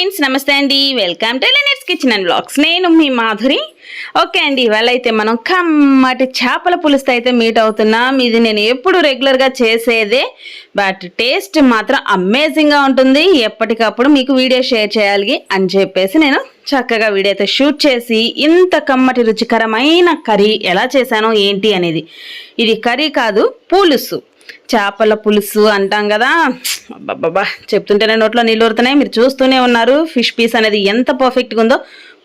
Friends నమస్తే అండి. Welcome to Lenet's kitchen and blogs. నేను మీ మాధురి. ఓకే అండి ఇవాళ అయితే మనం కమ్మటి చేపల పులుసు అయితే మీట్ అవుతున్నాం. ఇది నేను ఎప్పుడు రెగ్యులర్గా చేసేదే బట్ టేస్ట్ మాత్రం అమేజింగ్గా ఉంటుంది. ఎప్పటికప్పుడు మీకు వీడియో షేర్ చేయాలి అని చెప్పేసి నేను చక్కగా వీడియో అయితే షూట్ చేసి ఇంత కమ్మటి రుచికరమైన కర్రీ ఎలా చేశానో ఏంటి అనేది. ఇది కర్రీ కాదు పులుసు. చేపల పులుసు అంటాం కదా. అబ్బబ్బబ్బా. చెప్తుంటేనే నోట్లో నీళ్ళు ఊరుతున్నాయి. మీరు చూస్తూనే ఉన్నారు. ఫిష్ పీస్ అనేది ఎంత పర్ఫెక్ట్గా ఉందో.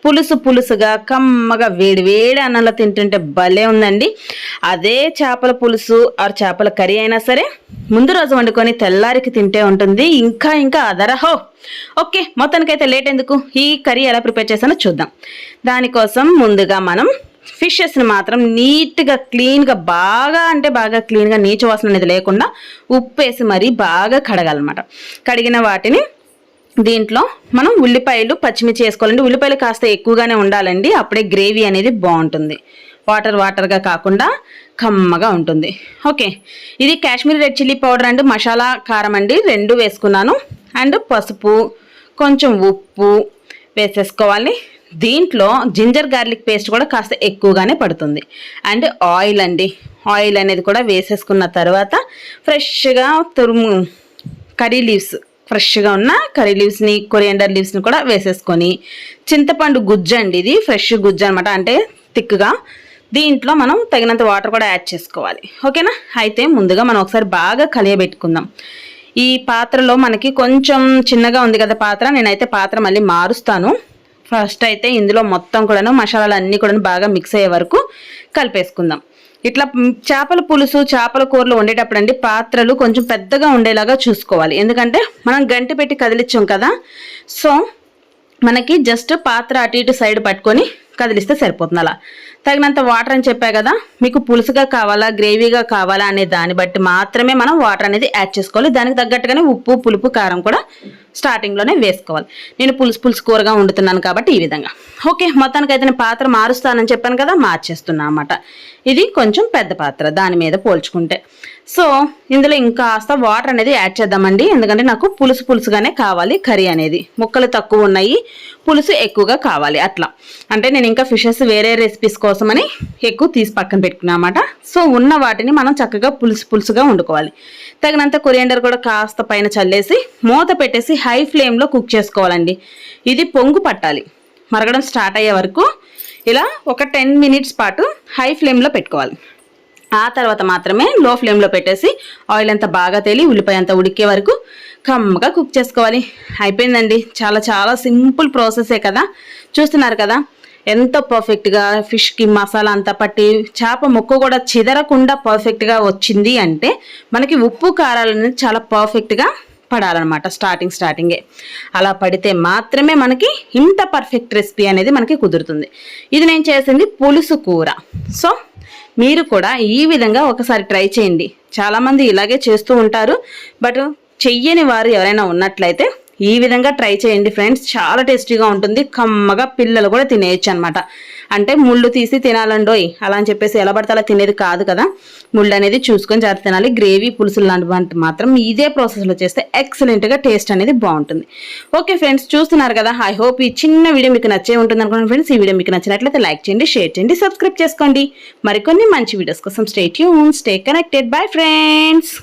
పులుసు పులుసుగా కమ్మగా వేడి వేడి అన్నంలో తింటుంటే భలే ఉందండి. అదే చేపల పులుసు ఆర్ చేపల కర్రీ అయినా సరే ముందు రోజు వండుకొని తెల్లారికి తింటే ఉంటుంది. ఇంకా ఇంకా అదరహో. ఓకే మొత్తానికైతే లేట్ ఎందుకు? ఈ కర్రీ ఎలా ప్రిపేర్ చేశానో చూద్దాం. దానికోసం ముందుగా మనం ఫిషెస్ని మాత్రం నీట్గా క్లీన్గా బాగా అంటే బాగా క్లీన్గా నీచు వాసన అనేది లేకుండా ఉప్పు వేసి మరీ బాగా కడగాలన్నమాట. కడిగిన వాటిని దీంట్లో మనం ఉల్లిపాయలు పచ్చిమిర్చి వేసుకోవాలండి. ఉల్లిపాయలు కాస్త ఎక్కువగానే ఉండాలండి. అప్పుడే గ్రేవీ అనేది బాగుంటుంది. వాటర్ వాటర్గా కాకుండా కమ్మగా ఉంటుంది. ఓకే. ఇది Kashmiri red chilli powder and masala కారం అండి. రెండు వేసుకున్నాను. అండ్ పసుపు కొంచెం ఉప్పు వేసేసుకోవాలి. దీంట్లో జింజర్ గార్లిక్ పేస్ట్ కూడా కాస్త ఎక్కువగానే పడుతుంది. అండ్ ఆయిల్ అండి. ఆయిల్ అనేది కూడా వేసేసుకున్న తర్వాత ఫ్రెష్గా తురుము కర్రీ లీవ్స్ ఫ్రెష్గా ఉన్న కర్రీ లీవ్స్ని కొరియండర్ లీవ్స్ని కూడా వేసేసుకొని చింతపండు గుజ్జు అండి ఇది ఫ్రెష్ గుజ్జు అనమాట అంటే థిక్గా దీంట్లో మనం తగినంత వాటర్ కూడా యాడ్ చేసుకోవాలి. ఓకేనా? అయితే ముందుగా మనం ఒకసారి బాగా కలియబెట్టుకుందాం. ఈ పాత్రలో మనకి కొంచెం చిన్నగా ఉంది కదా పాత్ర. నేనైతే పాత్ర మళ్ళీ మారుస్తాను. ఫస్ట్ అయితే ఇందులో మొత్తం కూడాను మసాలాలు అన్నీ కూడా బాగా మిక్స్ అయ్యే వరకు కలిపేసుకుందాం. ఇట్లా చేపల పులుసు చేపల కూరలు వండేటప్పుడు అండి పాత్రలు కొంచెం పెద్దగా ఉండేలాగా చూసుకోవాలి. ఎందుకంటే మనం గంటి పెట్టి కదిలించాం కదా. సో మనకి జస్ట్ పాత్ర అటు ఇటు సైడ్ పట్టుకొని కదిలిస్తే సరిపోతుంది అలా. తగినంత వాటర్ అని చెప్పా కదా మీకు పులుసుగా కావాలా గ్రేవీగా కావాలా అనే దాన్ని బట్టి మాత్రమే మనం వాటర్ అనేది యాడ్ చేసుకోవాలి. దానికి తగ్గట్టుగానే ఉప్పు పులుపు కారం కూడా స్టార్టింగ్లోనే వేసుకోవాలి. నేను పులుసు పులుసు కూరగా వండుతున్నాను కాబట్టి ఈ విధంగా. ఓకే మొత్తానికి అయితే నేను పాత్ర మారుస్తానని చెప్పాను కదా మార్చేస్తున్నా అన్నమాట. ఇది కొంచెం పెద్ద పాత్ర దాని మీద పోల్చుకుంటే. సో ఇందులో ఇంకాస్త వాటర్ అనేది యాడ్ చేద్దామండి. ఎందుకంటే నాకు పులుసు పులుసుగానే కావాలి కర్రీ అనేది. ముక్కలు తక్కువ ఉన్నాయి పులుసు ఎక్కువగా కావాలి అట్లా. అంటే నేను ఇంకా ఫిషెస్ వేరే రెసిపీస్ కోసమని ఎక్కువ తీసి పక్కన పెట్టుకున్నా సో ఉన్న వాటిని మనం చక్కగా పులుసు పులుసుగా వండుకోవాలి. తగినంత కొరియండర్ కూడా కాస్త పైన చల్లేసి మూత పెట్టేసి హై ఫ్లేమ్లో కుక్ చేసుకోవాలండి. ఇది పొంగు పట్టాలి. మరగడం స్టార్ట్ అయ్యే వరకు ఇలా ఒక టెన్ మినిట్స్ పాటు హై ఫ్లేమ్లో పెట్టుకోవాలి. ఆ తర్వాత మాత్రమే లో ఫ్లేమ్లో పెట్టేసి ఆయిల్ అంతా బాగా తేలి ఉల్లిపాయ అంతా ఉడికే వరకు కమ్మగా కుక్ చేసుకోవాలి. అయిపోయిందండి. చాలా చాలా సింపుల్ ప్రాసెసే కదా. చూస్తున్నారు కదా? ఎంతో పర్ఫెక్ట్గా ఫిష్కి మసాలా అంతా పట్టి చేప ముక్క కూడా చిదరకుండా పర్ఫెక్ట్గా వచ్చింది అంటే మనకి ఉప్పు కారాలు అనేది చాలా పర్ఫెక్ట్గా పడాలన్నమాట స్టార్టింగ్ స్టార్టింగే అలా పడితే మాత్రమే మనకి ఇంత పర్ఫెక్ట్ రెసిపీ అనేది మనకి కుదురుతుంది. ఇది నేను చేసింది పులుసు కూర. సో మీరు కూడా ఈ విధంగా ఒకసారి ట్రై చేయండి. చాలామంది ఇలాగే చేస్తూ ఉంటారు. బట్ చెయ్యని వారు ఎవరైనా ఉన్నట్లయితే ఈ విధంగా ట్రై చేయండి ఫ్రెండ్స్. చాలా టేస్టీగా ఉంటుంది. కమ్మగా పిల్లలు కూడా తినేయచ్చు అనమాట అంటే ముళ్ళు తీసి తినాలండోయ్. అలా అని చెప్పేసి ఎలా పడితే అలా తినేది కాదు కదా. ముళ్ళు అనేది చూసుకొని జాగ్రత్త తినాలి. గ్రేవీ పులుసులు లాంటి మాత్రం ఇదే ప్రాసెస్లో చేస్తే ఎక్సలెంట్గా టేస్ట్ అనేది బాగుంటుంది. ఓకే ఫ్రెండ్స్ చూస్తున్నారు కదా. ఐ హోప్ ఈ చిన్న వీడియో మీకు నచ్చే ఉంటుంది అనుకున్నాను ఫ్రెండ్స్. ఈ వీడియో మీకు నచ్చినట్లయితే లైక్ చేయండి షేర్ చేయండి సబ్స్క్రైబ్ చేసుకోండి. మరికొన్ని మంచి వీడియోస్ కోసం stay tune stay connected. Bye friends.